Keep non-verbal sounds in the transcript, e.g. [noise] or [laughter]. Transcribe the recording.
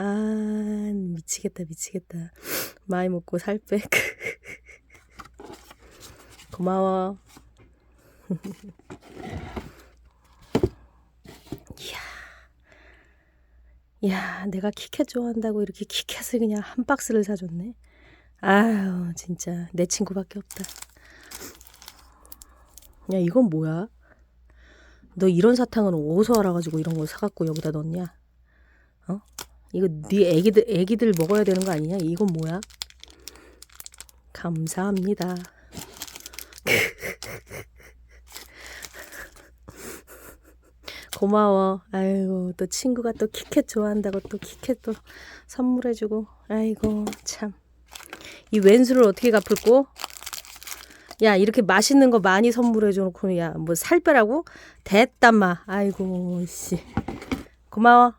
아, 미치겠다, 미치겠다. 많이 먹고 살 빼. [laughs] 고마워. [laughs] 이야. 야, 내가 키캣 좋아한다고 이렇게 키캣을 그냥 한 박스를 사줬네. 아유, 진짜 내 친구밖에 없다. 야, 이건 뭐야? 너 이런 사탕은 어디서 알아가지고 이런 걸 사갖고 여기다 넣냐? 어? 이거 네 애기들 애기들 먹어야 되는 거 아니냐? 이건 뭐야? 감사합니다. [laughs] 고마워. 아이고 또 친구가 또 키캣 좋아한다고 또 키캣 또 선물해주고. 아이고 참. 이 왼수를 어떻게 갚을꼬? 야 이렇게 맛있는 거 많이 선물해줘놓고 야뭐 살 빼라고? 됐단 마. 아이고 씨. 고마워.